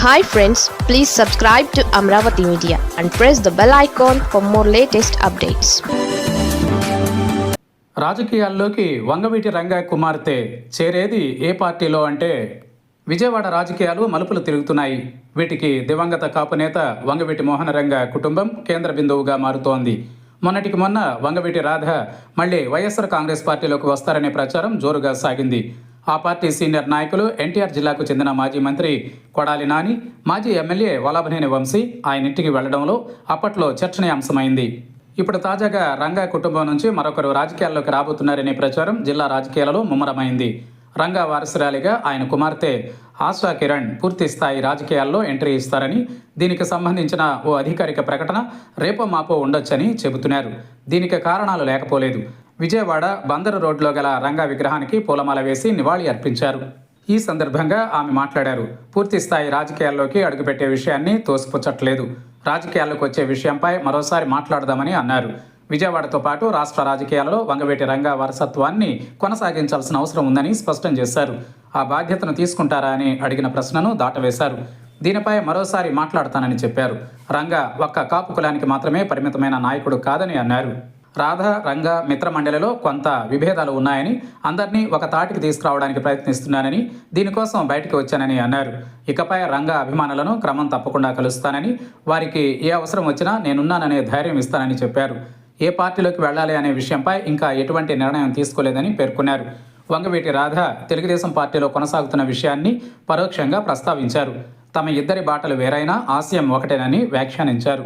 Hi friends please subscribe to Amaravati media and press the bell icon for more latest updates రాజకీయాల్లోకి వంగవీటి రంగ కుమార్తె చేరేది ఏ పార్టీలో అంటే విజయవాడ రాజకీయాలు మలుపులు తిరుగుతున్నాయి. వీటికి దివంగత కాపు నేత వంగవీటి మోహన రంగ కుటుంబం కేంద్ర బిందువుగా మారుతోంది. మొన్నటికి మొన్న వంగవీటి రాధ మళ్ళీ వైఎస్ఆర్ కాంగ్రెస్ పార్టీలోకి వస్తారనే ప్రచారం జోరుగా సాగింది. ఆ పార్టీ సీనియర్ నాయకులు ఎన్టీఆర్ జిల్లాకు చెందిన మాజీ మంత్రి కొడాలి నాని మాజీ ఎమ్మెల్యే వల్లభనేని వంశీ ఆయన ఇంటికి వెళ్ళడంలో అప్పట్లో చర్చనీయాంశమైంది. ఇప్పుడు తాజాగా రంగా కుటుంబం నుంచి మరొకరు రాజకీయాల్లోకి రాబోతున్నారనే ప్రచారం జిల్లా రాజకీయాలలో ముమ్మరమైంది. రంగా వారసురాలిగా ఆయన కుమార్తె ఆశా కిరణ్ పూర్తి స్థాయి రాజకీయాల్లో ఎంట్రీ ఇస్తారని దీనికి సంబంధించిన ఓ అధికారిక ప్రకటన రేపో మాపో ఉండొచ్చని చెబుతున్నారు. దీనికి కారణాలు లేకపోలేదు. విజయవాడ బందరు రోడ్లో గల రంగా విగ్రహానికి పూలమాల వేసి నివాళి అర్పించారు. ఈ సందర్భంగా ఆమె మాట్లాడారు. పూర్తిస్థాయి రాజకీయాల్లోకి అడుగుపెట్టే విషయాన్ని తోసిపుచ్చట్లేదు. రాజకీయాల్లోకి వచ్చే విషయంపై మరోసారి మాట్లాడదామని అన్నారు. విజయవాడతో పాటు రాష్ట్ర రాజకీయాలలో వంగవేటి రంగా వారసత్వాన్ని కొనసాగించాల్సిన అవసరం ఉందని స్పష్టం చేశారు. ఆ బాధ్యతను తీసుకుంటారా అని అడిగిన ప్రశ్నను దాటవేశారు. దీనిపై మరోసారి మాట్లాడతానని చెప్పారు. రంగా ఒక్క కాపు కులానికి మాత్రమే పరిమితమైన నాయకుడు కాదని అన్నారు. రాధ రంగ మిత్రమండలిలో కొంత విభేదాలు ఉన్నాయని అందరినీ ఒక తాటికి తీసుకురావడానికి ప్రయత్నిస్తున్నానని దీనికోసం బయటికి వచ్చానని అన్నారు. ఇకపై రంగ అభిమానులను క్రమం తప్పకుండా కలుస్తానని వారికి ఏ అవసరం వచ్చినా నేనున్నాననే ధైర్యం ఇస్తానని చెప్పారు. ఏ పార్టీలోకి వెళ్ళాలి అనే విషయంపై ఇంకా ఎటువంటి నిర్ణయం తీసుకోలేదని పేర్కొన్నారు. వంగవీటి రాధ తెలుగుదేశం పార్టీలో కొనసాగుతున్న విషయాన్ని పరోక్షంగా ప్రస్తావించారు. తమ ఇద్దరి బాటలు వేరైనా ఆశయం ఒకటేనని వ్యాఖ్యానించారు.